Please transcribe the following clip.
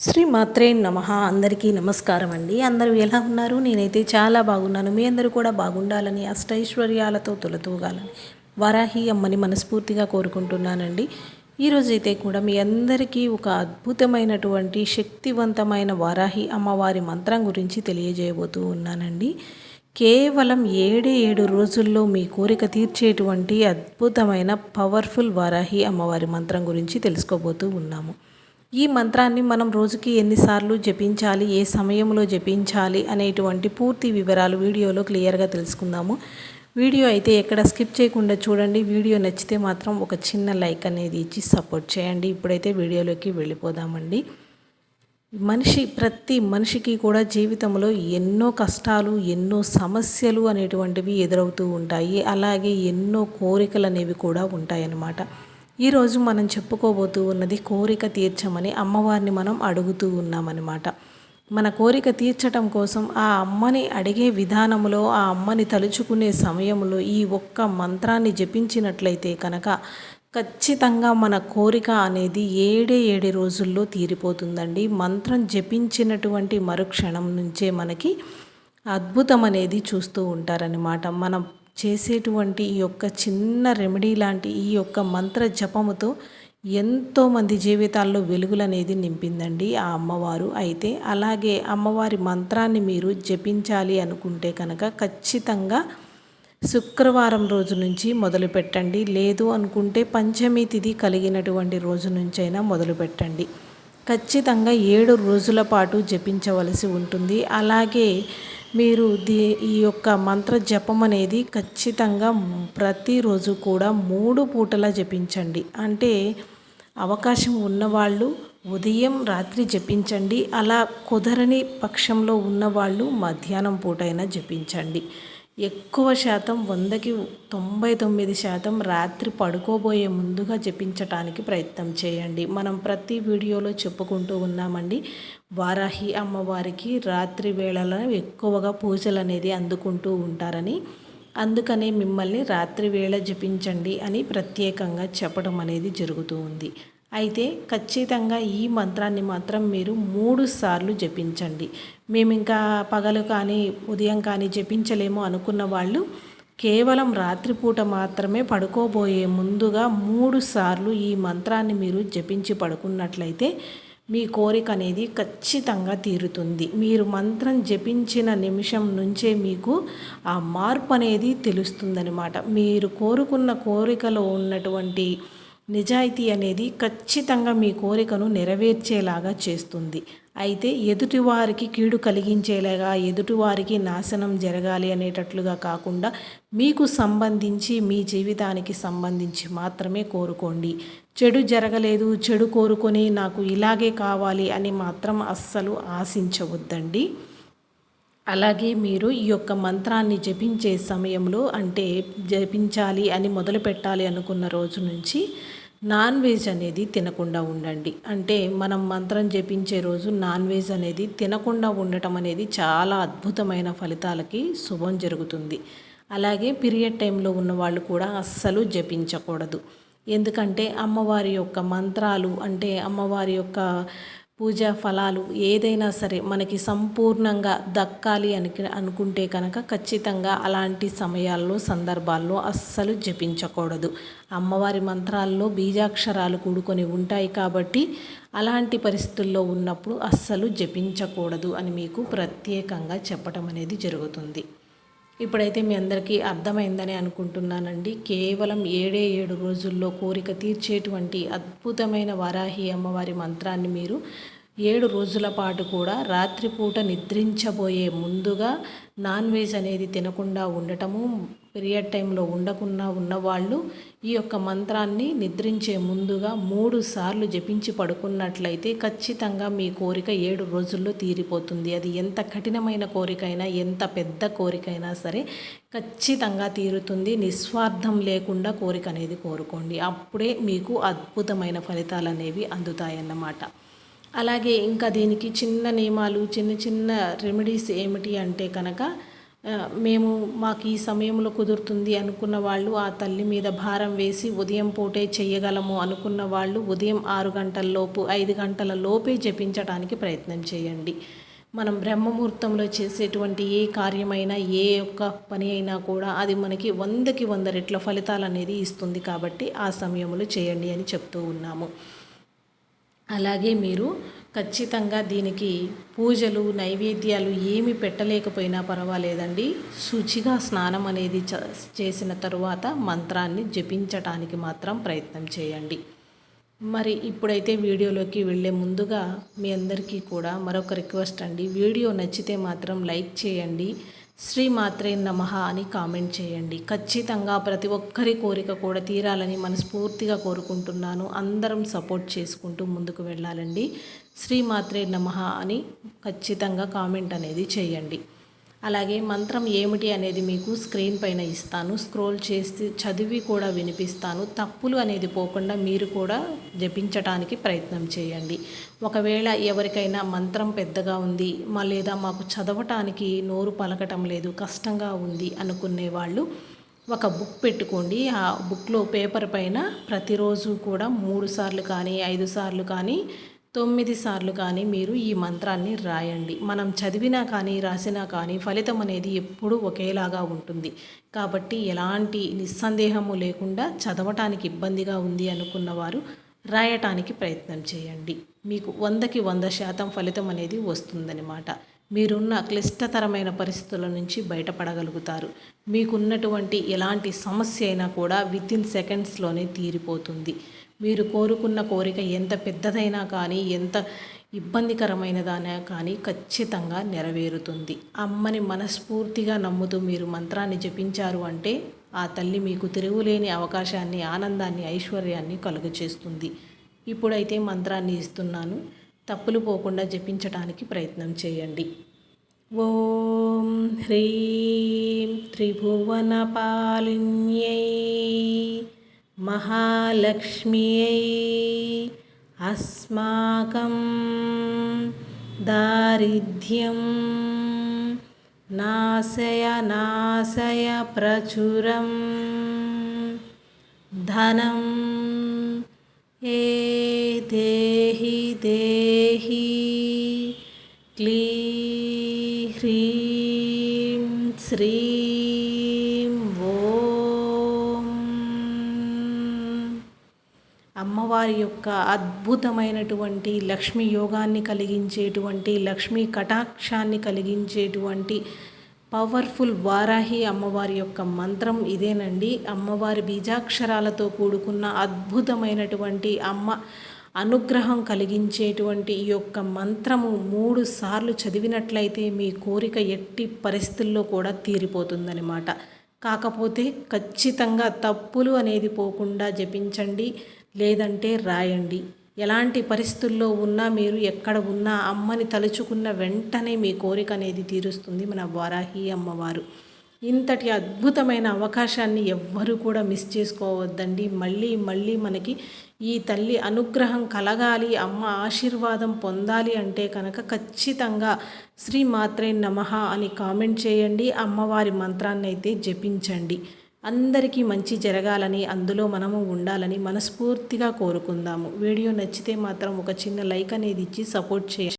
శ్రీ మాత్రే నమ. అందరికీ నమస్కారం అండి. అందరూ ఎలా ఉన్నారు? నేనైతే చాలా బాగున్నాను. మీ అందరూ కూడా బాగుండాలని అష్టైశ్వర్యాలతో తొలతూగాలని వరాహి అమ్మని మనస్ఫూర్తిగా కోరుకుంటున్నానండి. ఈరోజైతే కూడా మీ అందరికీ ఒక అద్భుతమైనటువంటి శక్తివంతమైన వారాహి అమ్మవారి మంత్రం గురించి తెలియజేయబోతూ ఉన్నానండి. కేవలం ఏడే ఏడు రోజుల్లో మీ కోరిక తీర్చేటువంటి అద్భుతమైన పవర్ఫుల్ వారాహి అమ్మవారి మంత్రం గురించి తెలుసుకోబోతూ ఉన్నాము. ఈ మంత్రాన్ని మనం రోజుకి ఎన్నిసార్లు జపించాలి? ఏ సమయంలో జపించాలి? అనేటువంటి పూర్తి వివరాలు వీడియోలో క్లియర్గా తెలుసుకుందాము. వీడియో అయితే ఎక్కడ స్కిప్ చేయకుండా చూడండి. వీడియో నచ్చితే మాత్రం ఒక చిన్న లైక్ అనేది ఇచ్చి సపోర్ట్ చేయండి. ఇప్పుడైతే వీడియోలోకి వెళ్ళిపోదామండి. మనిషి ప్రతి మనిషికి కూడా జీవితంలో ఎన్నో కష్టాలు ఎన్నో సమస్యలు అనేటువంటివి ఎదురవుతూ ఉంటాయి. అలాగే ఎన్నో కోరికలు అనేవి కూడా ఉంటాయన్నమాట. ఈరోజు మనం చెప్పుకోబోతూ ఉన్నది కోరిక తీర్చమని అమ్మవారిని మనం అడుగుతూ ఉన్నామన్నమాట. మన కోరిక తీర్చటం కోసం ఆ అమ్మని అడిగే విధానంలో ఆ అమ్మని తలుచుకునే సమయంలో ఈ ఒక్క మంత్రాన్ని జపించినట్లయితే కనుక ఖచ్చితంగా మన కోరిక అనేది ఏడే ఏడు రోజుల్లో తీరిపోతుందండి. మంత్రం జపించినటువంటి మరుక్షణం నుంచే మనకి అద్భుతం అనేది చూస్తూ ఉంటారనమాట మనం చేసేటువంటి ఈ యొక్క చిన్న రెమెడీ లాంటి ఈ యొక్క మంత్ర జపముతో ఎంతోమంది జీవితాల్లో వెలుగులు అనేది నింపిందండి ఆ అమ్మవారు. అయితే అలాగే అమ్మవారి మంత్రాన్ని మీరు జపించాలి అనుకుంటే కనుక ఖచ్చితంగా శుక్రవారం రోజు నుంచి మొదలు పెట్టండి. లేదు అనుకుంటే పంచమి తిథి కలిగినటువంటి రోజు నుంచైనా మొదలు పెట్టండి. ఖచ్చితంగా ఏడు రోజుల పాటు జపించవలసి ఉంటుంది. అలాగే మీరు దీ ఈ యొక్క మంత్ర జపం అనేది ఖచ్చితంగా ప్రతిరోజు కూడా మూడు పూటలా జపించండి. అంటే అవకాశం ఉన్నవాళ్ళు ఉదయం రాత్రి జపించండి. అలా కుదరని పక్షంలో ఉన్నవాళ్ళు మధ్యాహ్నం పూటైనా జపించండి. ఎక్కువ శాతం వందకి తొంభై తొమ్మిది శాతం రాత్రి పడుకోబోయే ముందుగా జపించటానికి ప్రయత్నం చేయండి. మనం ప్రతి వీడియోలో చెప్పుకుంటూ ఉన్నామండి వారాహి అమ్మవారికి రాత్రి వేళలో ఎక్కువగా పూజలు అనేది అందుకుంటూ ఉంటారని అందుకనే మిమ్మల్ని రాత్రి వేళ జపించండి అని ప్రత్యేకంగా చెప్పడం అనేది జరుగుతూ ఉంది. అయితే ఖచ్చితంగా ఈ మంత్రాన్ని మాత్రం మీరు మూడు సార్లు జపించండి. మేము ఇంకా పగలు కానీ ఉదయం కానీ జపించలేము అనుకున్న వాళ్ళు కేవలం రాత్రిపూట మాత్రమే పడుకోబోయే ముందుగా మూడు సార్లు ఈ మంత్రాన్ని మీరు జపించి పడుకున్నట్లయితే మీ కోరిక అనేది ఖచ్చితంగా తీరుతుంది. మీరు మంత్రం జపించిన నిమిషం నుంచే మీకు ఆ మార్పు అనేది తెలుస్తుందనమాట మీరు కోరుకున్న కోరికలో ఉన్నటువంటి నిజాయితీ అనేది ఖచ్చితంగా మీ కోరికను నెరవేర్చేలాగా చేస్తుంది. అయితే ఎదుటివారికి కీడు కలిగించేలాగా ఎదుటివారికి నాశనం జరగాలి అనేటట్లుగా కాకుండా మీకు సంబంధించి మీ జీవితానికి సంబంధించి మాత్రమే కోరుకోండి. చెడు జరగలేదు చెడు కోరుకొని నాకు ఇలాగే కావాలి అని మాత్రం అస్సలు ఆశించవద్దండి. అలాగే మీరు ఈ యొక్క మంత్రాన్ని జపించే సమయంలో అంటే జపించాలి అని మొదలు పెట్టాలి అనుకున్న రోజు నుంచి నాన్ వెజ్ అనేది తినకుండా ఉండండి. అంటే మనం మంత్రం జపించే రోజు నాన్ వెజ్ అనేది తినకుండా ఉండటం అనేది చాలా అద్భుతమైన ఫలితాలకి శుభం జరుగుతుంది. అలాగే పీరియడ్ టైంలో ఉన్న వాళ్ళు కూడా అస్సలు జపించకూడదు. ఎందుకంటే అమ్మవారి యొక్క మంత్రాలు అంటే అమ్మవారి యొక్క పూజా ఫలాలు ఏదైనా సరే మనకి సంపూర్ణంగా దక్కాలి అని అనుకుంటే కనుక ఖచ్చితంగా అలాంటి సమయాల్లో సందర్భాల్లో అస్సలు జపించకూడదు. అమ్మవారి మంత్రాల్లో బీజాక్షరాలు కూడుకొని ఉంటాయి కాబట్టి అలాంటి పరిస్థితుల్లో ఉన్నప్పుడు అస్సలు జపించకూడదు అని మీకు ప్రత్యేకంగా చెప్పటం అనేది జరుగుతుంది. ఇప్పుడైతే మీ అందరికీ అర్థమైందని అనుకుంటున్నానండి. కేవలం ఏడే ఏడు రోజుల్లో కోరిక తీర్చేటువంటి అద్భుతమైన వారాహి అమ్మవారి మంత్రాన్ని మీరు ఏడు రోజుల పాటు కూడా రాత్రిపూట నిద్రించబోయే ముందుగా నాన్ వెజ్ అనేది తినకుండా ఉండటము పీరియడ్ టైంలో ఉండకుండా ఉన్నవాళ్ళు ఈ యొక్క మంత్రాన్ని నిద్రించే ముందుగా మూడు సార్లు జపించి పడుకున్నట్లయితే ఖచ్చితంగా మీ కోరిక ఏడు రోజుల్లో తీరిపోతుంది. అది ఎంత కఠినమైన కోరికైనా ఎంత పెద్ద కోరికైనా సరే ఖచ్చితంగా తీరుతుంది. నిస్వార్థం లేకుండా కోరిక అనేది కోరుకోండి. అప్పుడే మీకు అద్భుతమైన ఫలితాలు అనేవి అందుతాయన్నమాట. అలాగే ఇంకా దీనికి చిన్న నియమాలు చిన్న చిన్న రెమెడీస్ ఏమిటి అంటే కనుక మేము మాకు ఈ సమయంలో కుదురుతుంది అనుకున్న వాళ్ళు ఆ తల్లి మీద భారం వేసి ఉదయం పూటే చేయగలము అనుకున్న వాళ్ళు ఉదయం ఆరు గంటల లోపు ఐదు గంటల లోపే జపించడానికి ప్రయత్నం చేయండి. మనం బ్రహ్మముహూర్తంలో చేసేటువంటి ఏ కార్యమైనా ఏ ఒక్క పని అయినా కూడా అది మనకి వందకి వంద రెట్ల ఫలితాలు అనేది ఇస్తుంది కాబట్టి ఆ సమయంలో చేయండి అని చెప్తూ ఉన్నాము. అలాగే మీరు ఖచ్చితంగా దీనికి పూజలు నైవేద్యాలు ఏమి పెట్టలేకపోయినా పర్వాలేదండి. శుచిగా స్నానం అనేది చ చేసిన తరువాత మంత్రాన్ని జపించటానికి మాత్రం ప్రయత్నం చేయండి. మరి ఇప్పుడైతే వీడియోలోకి వెళ్ళే ముందుగా మీ అందరికీ కూడా మరొక రిక్వెస్ట్ అండి. వీడియో నచ్చితే మాత్రం లైక్ చేయండి. శ్రీ మాత్రే నమః అని కామెంట్ చేయండి. ఖచ్చితంగా ప్రతి ఒక్కరి కోరిక కూడా తీరాలని మనస్ఫూర్తిగా కోరుకుంటున్నాను. అందరం సపోర్ట్ చేసుకుంటూ ముందుకు వెళ్ళాలండి. శ్రీ మాత్రే నమః అని ఖచ్చితంగా కామెంట్ అనేది చేయండి. అలాగే మంత్రం ఏమిటి అనేది మీకు స్క్రీన్ పైన ఇస్తాను. స్క్రోల్ చేసి చదివి కూడా వినిపిస్తాను. తప్పులు అనేది పోకుండా మీరు కూడా జపించటానికి ప్రయత్నం చేయండి. ఒకవేళ ఎవరికైనా మంత్రం పెద్దగా ఉంది మా లేదా మాకు చదవటానికి నోరు పలకటం లేదు కష్టంగా ఉంది అనుకునే వాళ్ళు ఒక బుక్ పెట్టుకోండి. ఆ బుక్లో పేపర్ పైన ప్రతిరోజు కూడా మూడు సార్లు కానీ ఐదు సార్లు కానీ తొమ్మిది సార్లు కానీ మీరు ఈ మంత్రాన్ని రాయండి. మనం చదివినా కానీ రాసినా కానీ ఫలితం అనేది ఎప్పుడూ ఒకేలాగా ఉంటుంది. కాబట్టి ఎలాంటి నిస్సందేహము లేకుండా చదవటానికి ఇబ్బందిగా ఉంది అనుకున్నవారు రాయటానికి ప్రయత్నం చేయండి. మీకు వందకి వంద శాతం ఫలితం అనేది వస్తుందన్నమాట. మీరున్న క్లిష్టతరమైన పరిస్థితుల నుంచి బయటపడగలుగుతారు. మీకున్నటువంటి ఎలాంటి సమస్య అయినా కూడా విత్ ఇన్ సెకండ్స్లోనే తీరిపోతుంది. మీరు కోరుకున్న కోరిక ఎంత పెద్దదైనా కానీ ఎంత ఇబ్బందికరమైనదైనా కానీ ఖచ్చితంగా నెరవేరుతుంది. అమ్మని మనస్ఫూర్తిగా నమ్ముతూ మీరు మంత్రాన్ని జపించారు అంటే ఆ తల్లి మీకు తిరుగులేని అవకాశాన్ని ఆనందాన్ని ఐశ్వర్యాన్ని కలుగచేస్తుంది. ఇప్పుడైతే మంత్రాన్ని ఇస్తున్నాను. తప్పులు పోకుండా జపించడానికి ప్రయత్నం చేయండి. ఓం హ్రీం త్రిభువనపాలిన్యై महालक्ष्म्यै अस्माकं दारिद्र्यं नाशय नाशय प्रचुरं धनं ए देहि देहि क्लीं ह्रीं श्रीं అమ్మవారి యొక్క అద్భుతమైనటువంటి లక్ష్మీ యోగాన్ని కలిగించేటువంటి లక్ష్మీ కటాక్షాన్ని కలిగించేటువంటి పవర్ఫుల్ వారాహి అమ్మవారి యొక్క మంత్రం ఇదేనండి. అమ్మవారి బీజాక్షరాలతో కూడుకున్న అద్భుతమైనటువంటి అమ్మ అనుగ్రహం కలిగించేటువంటి ఈ యొక్క మంత్రము మూడు సార్లు చదివినట్లయితే మీ కోరిక ఎట్టి పరిస్థితుల్లో కూడా తీరిపోతుందనమాట కాకపోతే ఖచ్చితంగా తప్పులు అనేది పోకుండా జపించండి. లేదంటే రాయండి. ఎలాంటి పరిస్థితుల్లో ఉన్నా మీరు ఎక్కడ ఉన్నా అమ్మని తలుచుకున్న వెంటనే మీ కోరిక అనేది తీరుస్తుంది మన వారాహి అమ్మవారు. ఇంతటి అద్భుతమైన అవకాశాన్ని ఎవ్వరూ కూడా మిస్ చేసుకోవద్దండి. మళ్ళీ మళ్ళీ మనకి ఈ తల్లి అనుగ్రహం కలగాలి అమ్మ ఆశీర్వాదం పొందాలి అంటే కనుక ఖచ్చితంగా శ్రీ మాత్రే నమః అని కామెంట్ చేయండి. అమ్మవారి మంత్రాన్ని అయితే జపించండి. అందరికీ మంచి జరగాలని అందులో మనము ఉండాలని మనస్ఫూర్తిగా కోరుకుందాము. వీడియో నచ్చితే మాత్రం ఒక చిన్న లైక్ అనేది ఇచ్చి సపోర్ట్ చేయండి.